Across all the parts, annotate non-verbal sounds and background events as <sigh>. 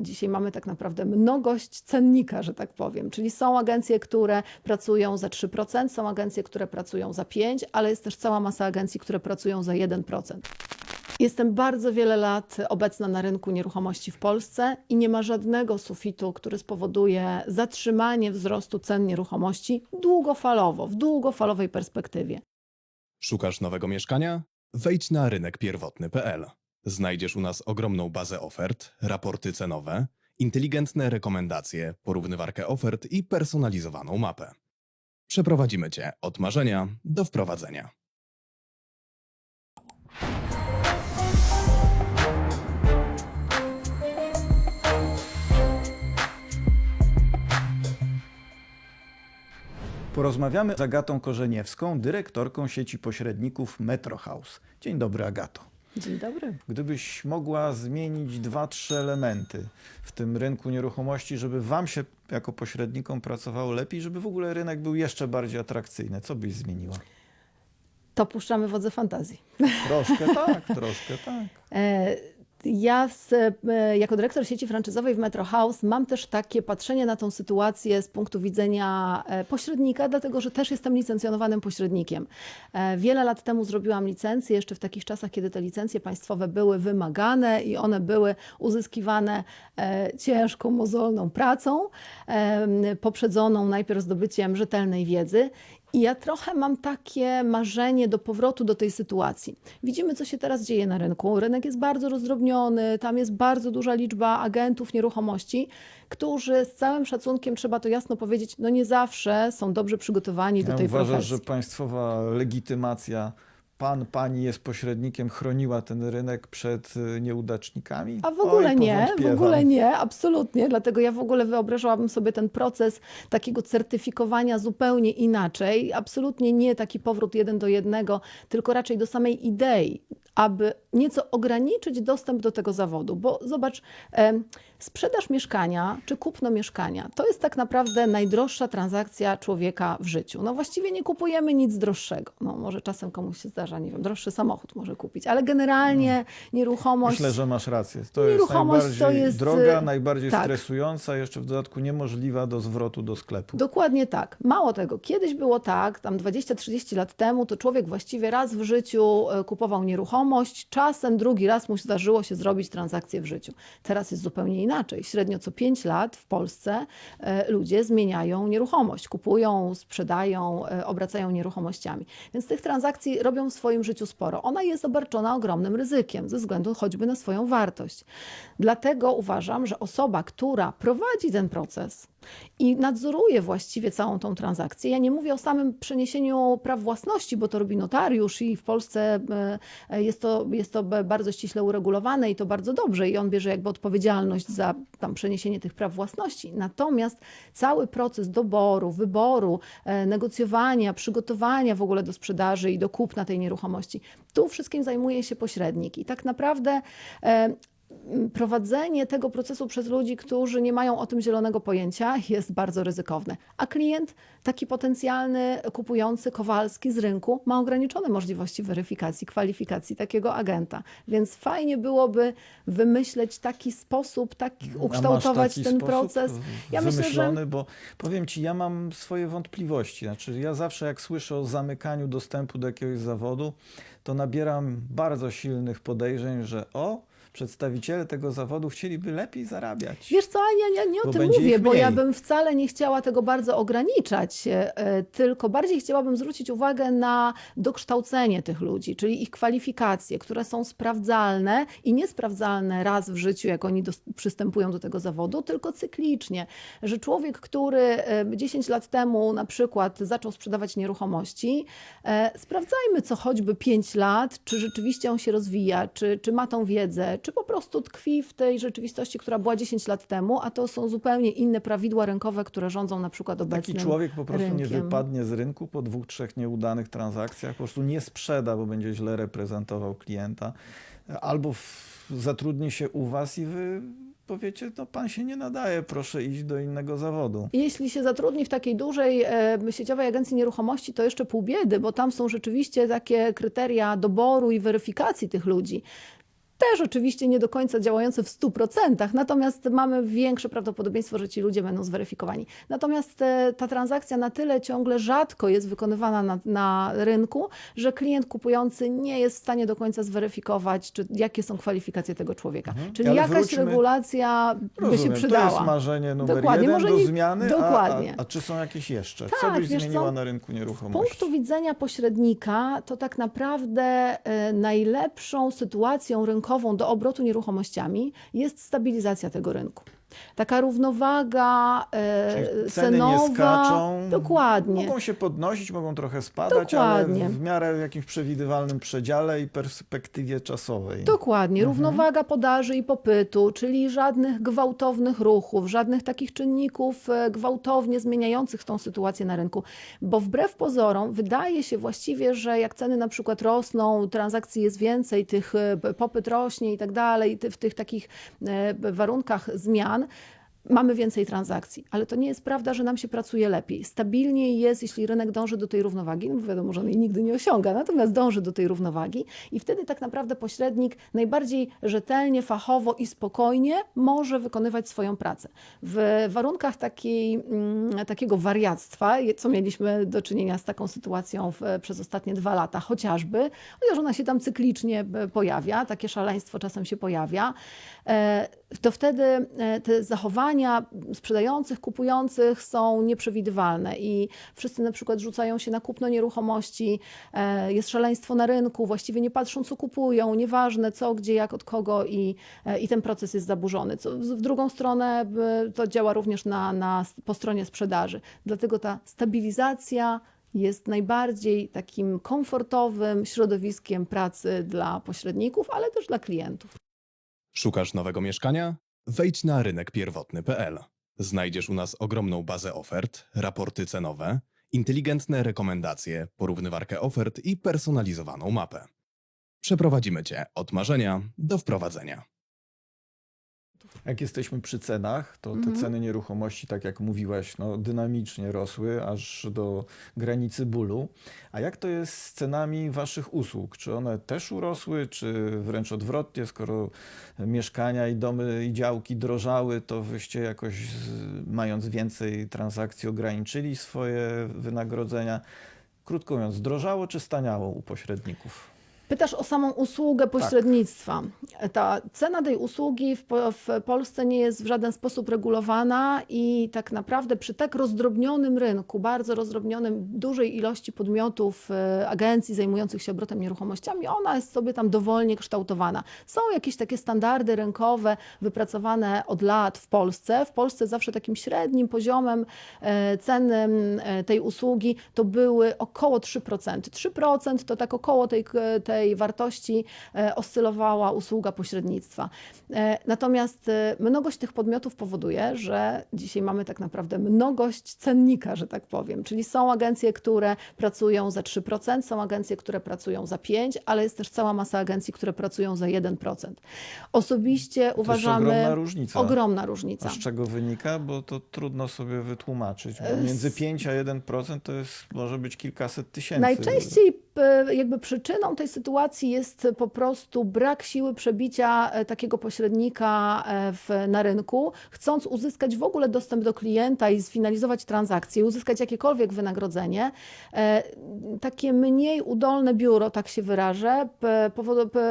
Dzisiaj mamy tak naprawdę mnogość cennika, że tak powiem. Czyli są agencje, które pracują za 3%, są agencje, które pracują za 5%, ale jest też cała masa agencji, które pracują za 1%. Jestem bardzo wiele lat obecna na rynku nieruchomości w Polsce i nie ma żadnego sufitu, który spowoduje zatrzymanie wzrostu cen nieruchomości długofalowo, w długofalowej perspektywie. Szukasz nowego mieszkania? Wejdź na rynek pierwotny.pl. Znajdziesz u nas ogromną bazę ofert, raporty cenowe, inteligentne rekomendacje, porównywarkę ofert i personalizowaną mapę. Przeprowadzimy Cię od marzenia do wprowadzenia. Porozmawiamy z Agatą Korzeniewską, dyrektorką sieci pośredników Metro House. Dzień dobry, Agato. Dzień dobry. Gdybyś mogła zmienić dwa, trzy elementy w tym rynku nieruchomości, żeby Wam się jako pośrednikom pracowało lepiej, żeby w ogóle rynek był jeszcze bardziej atrakcyjny, co byś zmieniła? To puszczamy wodze fantazji. Troszkę <laughs> tak, troszkę tak. Ja z, e, jako dyrektor sieci franczyzowej w Metro House mam też takie patrzenie na tą sytuację z punktu widzenia e, pośrednika, dlatego że też jestem licencjonowanym pośrednikiem. E, Wiele lat temu zrobiłam licencję, jeszcze w takich czasach, kiedy te licencje państwowe były wymagane i one były uzyskiwane ciężką, mozolną pracą, poprzedzoną najpierw zdobyciem rzetelnej wiedzy. I ja trochę mam takie marzenie do powrotu do tej sytuacji. Widzimy, co się teraz dzieje na rynku. Rynek jest bardzo rozdrobniony, tam jest bardzo duża liczba agentów nieruchomości, którzy z całym szacunkiem, trzeba to jasno powiedzieć, no nie zawsze są dobrze przygotowani do Ja tej uważasz, profesji. że państwowa legitymacja, pan, pani jest pośrednikiem, chroniła ten rynek przed y, nieudacznikami? A w ogóle Oj, nie, w ogóle nie, absolutnie. Dlatego ja w ogóle wyobrażałabym sobie ten proces takiego certyfikowania zupełnie inaczej. Absolutnie nie taki powrót jeden do jednego, tylko raczej do samej idei, aby nieco ograniczyć dostęp do tego zawodu. Bo zobacz, sprzedaż mieszkania czy kupno mieszkania to jest tak naprawdę najdroższa transakcja człowieka w życiu. No właściwie nie kupujemy nic droższego. No może czasem komuś się zdarza, nie wiem, droższy samochód może kupić, ale generalnie nieruchomość. Myślę, że masz rację. To jest Nieruchomość to najbardziej jest, droga, y, najbardziej tak. stresująca, jeszcze w dodatku niemożliwa do zwrotu do sklepu. Dokładnie tak. Mało tego, kiedyś było tak, tam 20-30 lat temu, to człowiek właściwie raz w życiu e, kupował nieruchomość, czasem drugi raz mu zdarzyło się zrobić transakcję w życiu. Teraz jest zupełnie inaczej. Średnio co 5 lat w Polsce e, ludzie zmieniają nieruchomość, kupują, sprzedają, e, obracają nieruchomościami. Więc tych transakcji robią w swoim życiu sporo. Ona jest obarczona ogromnym ryzykiem ze względu choćby na swoją wartość. Dlatego uważam, że osoba, która prowadzi ten proces i nadzoruje właściwie całą tą transakcję. Ja nie mówię o samym przeniesieniu praw własności, bo to robi notariusz i w Polsce e, jest to, jest to bardzo ściśle uregulowane i to bardzo dobrze i on bierze jakby odpowiedzialność za tam przeniesienie tych praw własności. Natomiast cały proces doboru, wyboru, e, negocjowania, przygotowania w ogóle do sprzedaży i do kupna tej nieruchomości, tu wszystkim zajmuje się pośrednik i tak naprawdę e, prowadzenie tego procesu przez ludzi, którzy nie mają o tym zielonego pojęcia, jest bardzo ryzykowne. A klient, taki potencjalny kupujący Kowalski z rynku, ma ograniczone możliwości weryfikacji, kwalifikacji takiego agenta. Więc fajnie byłoby wymyśleć taki sposób, tak ukształtować taki ten proces. Ja myślę, że wymyślony, bo powiem Ci, ja mam swoje wątpliwości. Znaczy, ja zawsze jak słyszę o zamykaniu dostępu do jakiegoś zawodu, to nabieram bardzo silnych podejrzeń, że o, przedstawiciele tego zawodu chcieliby lepiej zarabiać. Wiesz co, ja, ja nie o tym mówię, bo ja bym wcale nie chciała tego bardzo ograniczać, e, e, tylko bardziej chciałabym zwrócić uwagę na dokształcenie tych ludzi, czyli ich kwalifikacje, które są sprawdzalne i niesprawdzalne raz w życiu, jak oni dos- przystępują do tego zawodu, tylko cyklicznie. Że człowiek, który e, 10 lat temu na przykład zaczął sprzedawać nieruchomości, e, sprawdzajmy co choćby 5 lat, czy rzeczywiście on się rozwija, czy, czy ma tą wiedzę, czy po prostu tkwi w tej rzeczywistości, która była 10 lat temu, a to są zupełnie inne prawidła rynkowe, które rządzą na przykład obecnym Taki człowiek po prostu nie rynkiem. wypadnie z rynku po dwóch, trzech nieudanych transakcjach, po prostu nie sprzeda, bo będzie źle reprezentował klienta, albo zatrudni się u Was i Wy powiecie, no Pan się nie nadaje, proszę iść do innego zawodu. Jeśli się zatrudni w takiej dużej e, sieciowej agencji nieruchomości, to jeszcze pół biedy, bo tam są rzeczywiście takie kryteria doboru i weryfikacji tych ludzi. Też oczywiście nie do końca działające w 100%, natomiast mamy większe prawdopodobieństwo, że ci ludzie będą zweryfikowani. Natomiast e, ta transakcja na tyle ciągle rzadko jest wykonywana na, na rynku, że klient kupujący nie jest w stanie do końca zweryfikować, czy, jakie są kwalifikacje tego człowieka. Czyli Ale jakaś wróćmy- regulacja by się Rozumiem, przydała. To jest marzenie numer Dokładnie, jeden może do nie- zmiany, dokładnie. A, a, a czy są jakieś jeszcze? Co Tak, byś wiesz zmieniła co? na rynku Z nieruchomości? punktu widzenia pośrednika, to tak naprawdę e, najlepszą sytuacją rynkową do obrotu nieruchomościami jest stabilizacja tego rynku. Taka równowaga e, Czyli ceny cenowa. nie skaczą. Dokładnie. Mogą się podnosić, mogą trochę spadać, Dokładnie. ale w miarę w jakimś przewidywalnym przedziale i perspektywie czasowej. Dokładnie, równowaga podaży i popytu, czyli żadnych gwałtownych ruchów, żadnych takich czynników e, gwałtownie zmieniających tą sytuację na rynku. Bo wbrew pozorom wydaje się właściwie, że jak ceny na przykład rosną, transakcji jest więcej, tych e, popyt rośnie i tak dalej, w tych takich e, warunkach zmian, mamy więcej transakcji, ale to nie jest prawda, że nam się pracuje lepiej. Stabilniej jest, jeśli rynek dąży do tej równowagi, no wiadomo, że on jej nigdy nie osiąga, natomiast dąży do tej równowagi i wtedy tak naprawdę pośrednik najbardziej rzetelnie, fachowo i spokojnie może wykonywać swoją pracę. W warunkach takiej, mm, takiego wariactwa, co mieliśmy do czynienia z taką sytuacją w, przez ostatnie dwa lata chociażby, chociaż ona się tam cyklicznie e, pojawia, takie szaleństwo czasem się pojawia, e, to wtedy e, te zachowania sprzedających, kupujących są nieprzewidywalne i wszyscy na przykład rzucają się na kupno nieruchomości, e, jest szaleństwo na rynku, właściwie nie patrzą co kupują, nieważne co, gdzie, jak, od kogo i, e, i ten proces jest zaburzony. Co, w drugą stronę to działa również na, na, po stronie sprzedaży. Dlatego ta stabilizacja jest najbardziej takim komfortowym środowiskiem pracy dla pośredników, ale też dla klientów. Szukasz nowego mieszkania? Wejdź na rynek pierwotny.pl. Znajdziesz u nas ogromną bazę ofert, raporty cenowe, inteligentne rekomendacje, porównywarkę ofert i personalizowaną mapę. Przeprowadzimy Cię od marzenia do wprowadzenia. Jak jesteśmy przy cenach, to te Mhm. ceny nieruchomości, tak jak mówiłaś, no, dynamicznie rosły aż do granicy bólu. A jak to jest z cenami waszych usług? Czy one też urosły, czy wręcz odwrotnie, skoro mieszkania i domy i działki drożały, to wyście jakoś mając więcej transakcji ograniczyli swoje wynagrodzenia? Krótko mówiąc, drożało czy staniało u pośredników? Pytasz o samą usługę pośrednictwa. Ta cena tej usługi w, w Polsce nie jest w żaden sposób regulowana i tak naprawdę przy tak rozdrobnionym rynku, bardzo rozdrobnionym, dużej ilości podmiotów, e, agencji zajmujących się obrotem nieruchomościami, ona jest sobie tam dowolnie kształtowana. Są jakieś takie standardy rynkowe wypracowane od lat w Polsce. W Polsce zawsze takim średnim poziomem e, ceny e, tej usługi to były około 3%. 3% to tak około tej, tej wartości e, oscylowała usługa pośrednictwa. E, Natomiast e, mnogość tych podmiotów powoduje, że dzisiaj mamy tak naprawdę mnogość cennika, że tak powiem. Czyli są agencje, które pracują za 3%, są agencje, które pracują za 5%, ale jest też cała masa agencji, które pracują za 1%. Osobiście To uważamy... jest ogromna różnica. Ogromna A różnica. z czego wynika? Bo to trudno sobie wytłumaczyć. Bo między s- 5 a 1% to jest, może być kilkaset tysięcy. Najczęściej jakby przyczyną tej sytuacji jest po prostu brak siły przebicia e, takiego pośrednika e, w, na rynku, chcąc uzyskać w ogóle dostęp do klienta i sfinalizować transakcję, uzyskać jakiekolwiek wynagrodzenie. e, Takie mniej udolne biuro, tak się wyrażę,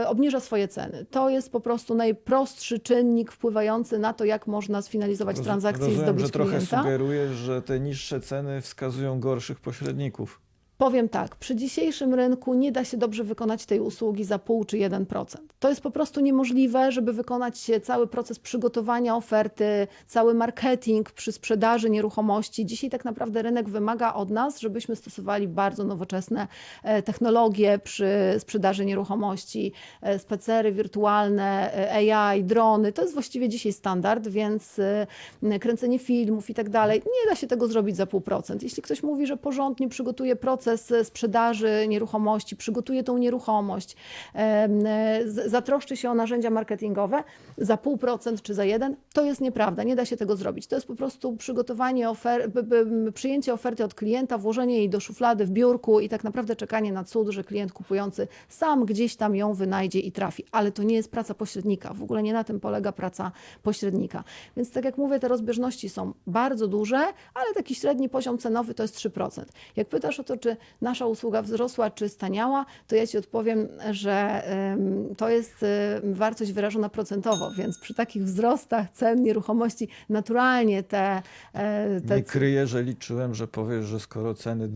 obniża swoje ceny. To jest po prostu najprostszy czynnik wpływający na to, jak można sfinalizować Roz- transakcję i Rozumiem, zdobyć że trochę klienta. sugerujesz, że te niższe ceny wskazują gorszych pośredników. Powiem tak, przy dzisiejszym rynku nie da się dobrze wykonać tej usługi za pół czy 1%. To jest po prostu niemożliwe, żeby wykonać cały proces przygotowania oferty, cały marketing przy sprzedaży nieruchomości. Dzisiaj tak naprawdę rynek wymaga od nas, żebyśmy stosowali bardzo nowoczesne e, technologie przy sprzedaży nieruchomości, e, spacery wirtualne, e, AI, drony. To jest właściwie dzisiaj standard, więc kręcenie filmów i tak dalej. Nie da się tego zrobić za pół procent. Jeśli ktoś mówi, że porządnie przygotuje proces, proces sprzedaży nieruchomości, przygotuje tą nieruchomość, e, zatroszczy się o narzędzia marketingowe za pół procent czy za jeden, to jest nieprawda, nie da się tego zrobić. To jest po prostu przygotowanie ofer- przyjęcie oferty od klienta, włożenie jej do szuflady w biurku i tak naprawdę czekanie na cud, że klient kupujący sam gdzieś tam ją wynajdzie i trafi. Ale to nie jest praca pośrednika. W ogóle nie na tym polega praca pośrednika. Więc tak jak mówię, te rozbieżności są bardzo duże, ale taki średni poziom cenowy to jest 3%. Jak pytasz o to, czy nasza usługa wzrosła, czy staniała, to ja Ci odpowiem, że to jest em, wartość wyrażona procentowo, więc przy takich wzrostach cen nieruchomości naturalnie te, e, te Nie kryję, że liczyłem, że powiesz, że skoro ceny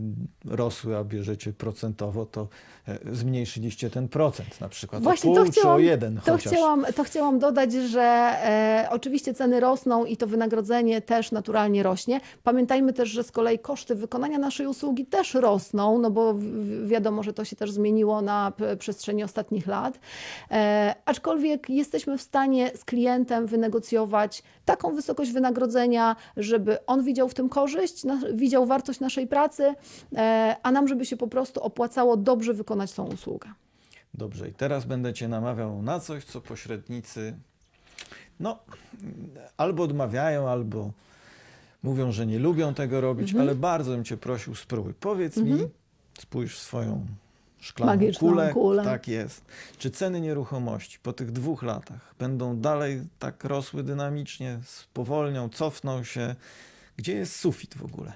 rosły, a bierzecie procentowo, to e, zmniejszyliście ten procent na przykład Właśnie o to pół czy o chciałam, jeden to chociaż. chciałam, to chciałam dodać, że e, oczywiście ceny rosną i to wynagrodzenie też naturalnie rośnie. Pamiętajmy też, że z kolei koszty wykonania naszej usługi też rosną, no bo wiadomo, że to się też zmieniło na przestrzeni ostatnich lat. E, aczkolwiek jesteśmy w stanie z klientem wynegocjować taką wysokość wynagrodzenia, żeby on widział w tym korzyść, na, widział wartość naszej pracy, e, a nam, żeby się po prostu opłacało dobrze wykonać tą usługę. Dobrze, i teraz będę cię namawiał na coś, co pośrednicy no, albo odmawiają, albo mówią, że nie lubią tego robić, Mhm. ale bardzo bym cię prosił, spróbuj. Powiedz mi, spójrz w swoją szklaną Magiczną kulę. kulę. Tak jest. Czy ceny nieruchomości po tych dwóch latach będą dalej tak rosły dynamicznie, spowolnią, cofną się? Gdzie jest sufit w ogóle?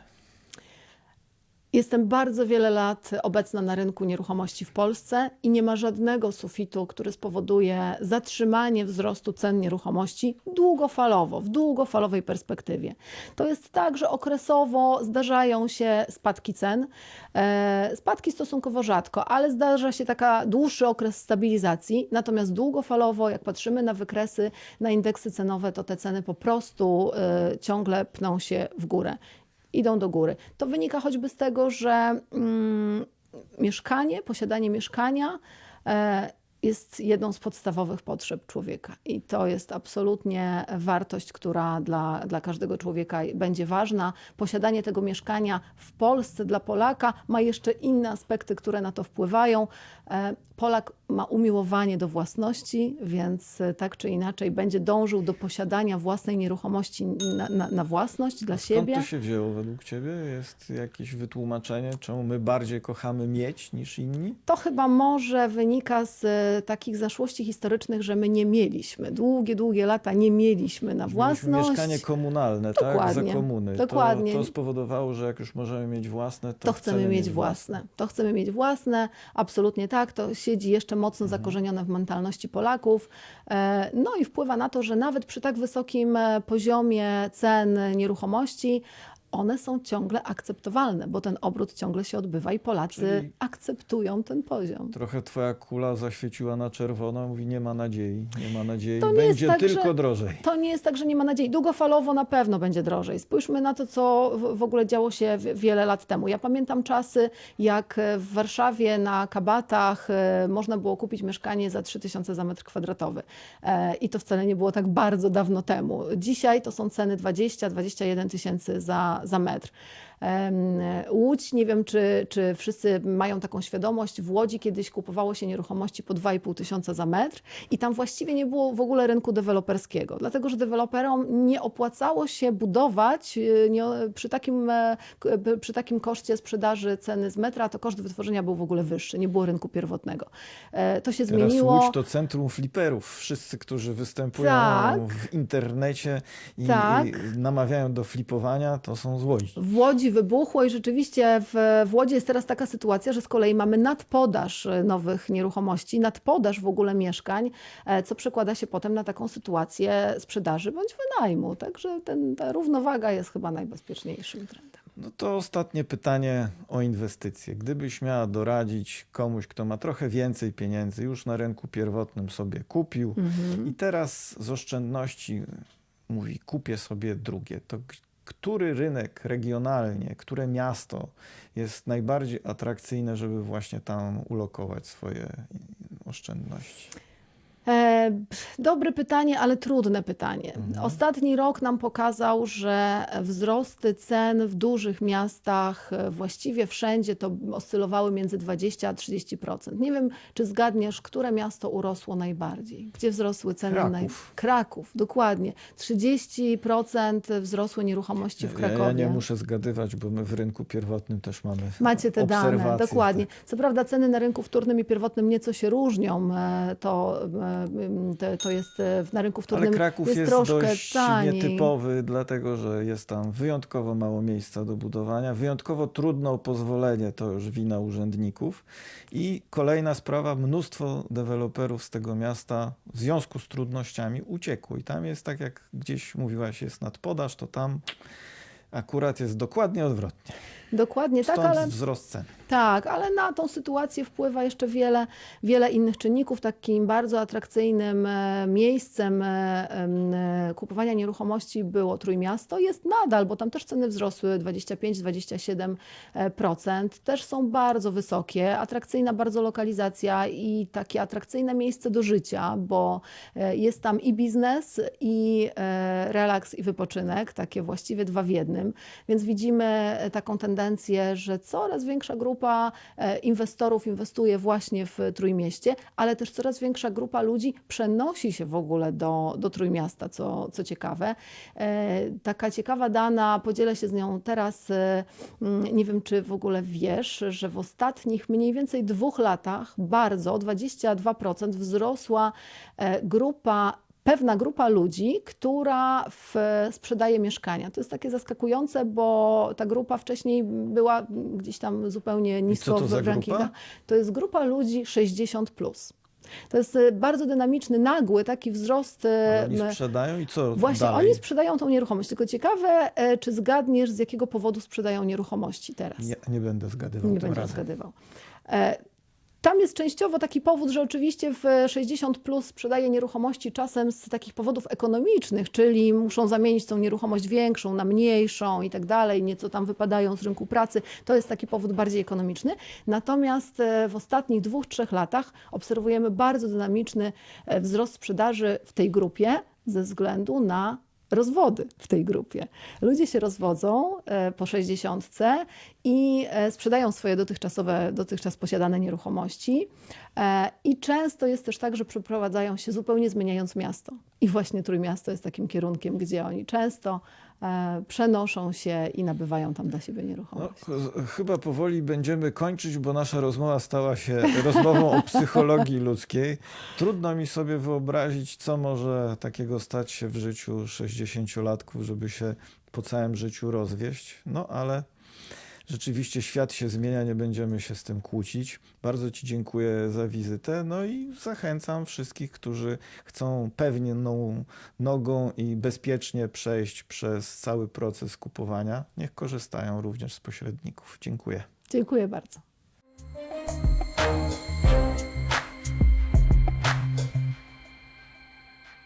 Jestem bardzo wiele lat obecna na rynku nieruchomości w Polsce i nie ma żadnego sufitu, który spowoduje zatrzymanie wzrostu cen nieruchomości długofalowo, w długofalowej perspektywie. To jest tak, że okresowo zdarzają się spadki cen, e, spadki stosunkowo rzadko, ale zdarza się taka dłuższy okres stabilizacji, natomiast długofalowo, jak patrzymy na wykresy, na indeksy cenowe, to te ceny po prostu e, ciągle pną się w górę idą do góry. To wynika choćby z tego, że mm, mieszkanie, posiadanie mieszkania e, jest jedną z podstawowych potrzeb człowieka. I to jest absolutnie wartość, która dla, dla każdego człowieka będzie ważna. Posiadanie tego mieszkania w Polsce dla Polaka ma jeszcze inne aspekty, które na to wpływają. E, Polak ma umiłowanie do własności, więc e, tak czy inaczej będzie dążył do posiadania własnej nieruchomości na, na, na własność dla Skąd siebie. to się wzięło według Ciebie? Jest jakieś wytłumaczenie, czemu my bardziej kochamy mieć niż inni? To chyba może wynika z e, takich zaszłości historycznych, że my nie mieliśmy. Długie, długie lata nie mieliśmy na Mieliśmy własność. mieszkanie komunalne, tak? Dokładnie, Za komuny. dokładnie. To, to spowodowało, że jak już możemy mieć własne, to, To chcemy mieć własne. To chcemy mieć własne, absolutnie tak. To siedzi jeszcze mocno Mhm. zakorzenione w mentalności Polaków. E, No i wpływa na to, że nawet przy tak wysokim e, poziomie cen nieruchomości, one są ciągle akceptowalne, bo ten obrót ciągle się odbywa i Polacy Czyli- akceptują ten poziom. Trochę twoja kula zaświeciła na czerwono, mówi nie ma nadziei, nie ma nadziei, To nie jest będzie tak, tylko że- drożej. To nie jest tak, że nie ma nadziei. Długofalowo na pewno będzie drożej. Spójrzmy na to, co w- w ogóle działo się w- wiele lat temu. Ja pamiętam czasy, jak e, w Warszawie na Kabatach e, można było kupić mieszkanie za 3000 za metr kwadratowy. E, I to wcale nie było tak bardzo dawno temu. Dzisiaj to są ceny 20-21 tysięcy za, za metr. Łódź, nie wiem, czy, czy wszyscy mają taką świadomość, w Łodzi kiedyś kupowało się nieruchomości po 2,5 tysiąca za metr i tam właściwie nie było w ogóle rynku deweloperskiego, dlatego że deweloperom nie opłacało się budować y, nie, przy, takim, e, przy takim koszcie sprzedaży ceny z metra, to koszt wytworzenia był w ogóle wyższy, nie było rynku pierwotnego. E, To się Teraz zmieniło. Łódź to centrum fliperów. Wszyscy, którzy występują Tak. w internecie i, Tak. i namawiają do flipowania, to są z Łodzi. W Łodzi wybuchło i rzeczywiście w, w Łodzi jest teraz taka sytuacja, że z kolei mamy nadpodaż e, nowych nieruchomości, nadpodaż w ogóle mieszkań, e, co przekłada się potem na taką sytuację sprzedaży bądź wynajmu. Także ten, ta równowaga jest chyba najbezpieczniejszym trendem. No to ostatnie pytanie o inwestycje. Gdybyś miała doradzić komuś, kto ma trochę więcej pieniędzy, już na rynku pierwotnym sobie kupił Mhm. i teraz z oszczędności mówi, kupię sobie drugie, to który rynek regionalnie, które miasto jest najbardziej atrakcyjne, żeby właśnie tam ulokować swoje oszczędności? E, Dobre pytanie, ale trudne pytanie. Ostatni rok nam pokazał, że wzrosty cen w dużych miastach e, właściwie wszędzie to oscylowały między 20 a 30%. Nie wiem, czy zgadniesz, które miasto urosło najbardziej? Gdzie wzrosły ceny? Kraków. Naj... Kraków, dokładnie. 30% wzrosły nieruchomości w Ja, Krakowie. ja nie muszę zgadywać, bo my w rynku pierwotnym też mamy Macie te dane, dokładnie. tak. Co prawda ceny na rynku wtórnym i pierwotnym nieco się różnią. e, To, to, to jest e, na rynku wtórnym Ale Kraków jest, jest, troszkę dość taniej. nietypowy, dlatego że jest tam wyjątkowo mało miejsca do budowania, wyjątkowo trudno o pozwolenie, to już wina urzędników. I kolejna sprawa, mnóstwo deweloperów z tego miasta w związku z trudnościami uciekło. I tam jest tak, jak gdzieś mówiłaś, jest nadpodaż, to tam akurat jest dokładnie odwrotnie. Dokładnie tak, Stąd ale wzrost cen. Tak, ale na tą sytuację wpływa jeszcze wiele, wiele innych czynników. Takim bardzo atrakcyjnym e, miejscem e, e, kupowania nieruchomości było Trójmiasto. Jest nadal, bo tam też ceny wzrosły 25-27%. Też są bardzo wysokie. Atrakcyjna bardzo lokalizacja i takie atrakcyjne miejsce do życia, bo jest tam i biznes, i relaks, i wypoczynek. Takie właściwie dwa w jednym. Więc widzimy taką tendencję, że coraz większa grupa e, inwestorów inwestuje właśnie w Trójmieście, ale też coraz większa grupa ludzi przenosi się w ogóle do, do Trójmiasta, co, co ciekawe. E, Taka ciekawa dana, podzielę się z nią teraz, e, mm, nie wiem czy w ogóle wiesz, że w ostatnich mniej więcej dwóch latach bardzo, o 22% wzrosła grupa pewna grupa ludzi, która w, sprzedaje mieszkania. To jest takie zaskakujące, bo ta grupa wcześniej była gdzieś tam zupełnie nisko w rankingach. To jest grupa ludzi 60 plus. To jest e, bardzo dynamiczny, nagły taki wzrost. e, Ale oni sprzedają i co Właśnie, dalej? oni sprzedają tą nieruchomość. Tylko ciekawe, e, czy zgadniesz, z jakiego powodu sprzedają nieruchomości teraz? Nie, nie będę zgadywał Nie razem. zgadywał. Tam jest częściowo taki powód, że oczywiście w 60 plus sprzedaje nieruchomości czasem z takich powodów ekonomicznych, czyli muszą zamienić tą nieruchomość większą na mniejszą i tak dalej, nieco tam wypadają z rynku pracy. To jest taki powód bardziej ekonomiczny. Natomiast e, w ostatnich dwóch, trzech latach obserwujemy bardzo dynamiczny e, wzrost sprzedaży w tej grupie ze względu na rozwody w tej grupie. Ludzie się rozwodzą e, po 60 i e, sprzedają swoje dotychczasowe, dotychczas posiadane nieruchomości. E, I często jest też tak, że przeprowadzają się zupełnie zmieniając miasto. I właśnie Trójmiasto jest takim kierunkiem, gdzie oni często przenoszą się i nabywają tam dla siebie No, nieruchomość. ch- chyba powoli będziemy kończyć, bo nasza rozmowa stała się <laughs> rozmową o psychologii ludzkiej. Trudno mi sobie wyobrazić, co może takiego stać się w życiu 60-latków, żeby się po całym życiu rozwieść. No ale rzeczywiście świat się zmienia, nie będziemy się z tym kłócić. Bardzo Ci dziękuję za wizytę. No i zachęcam wszystkich, którzy chcą pewną nogą i bezpiecznie przejść przez cały proces kupowania. Niech korzystają również z pośredników. Dziękuję. Dziękuję bardzo.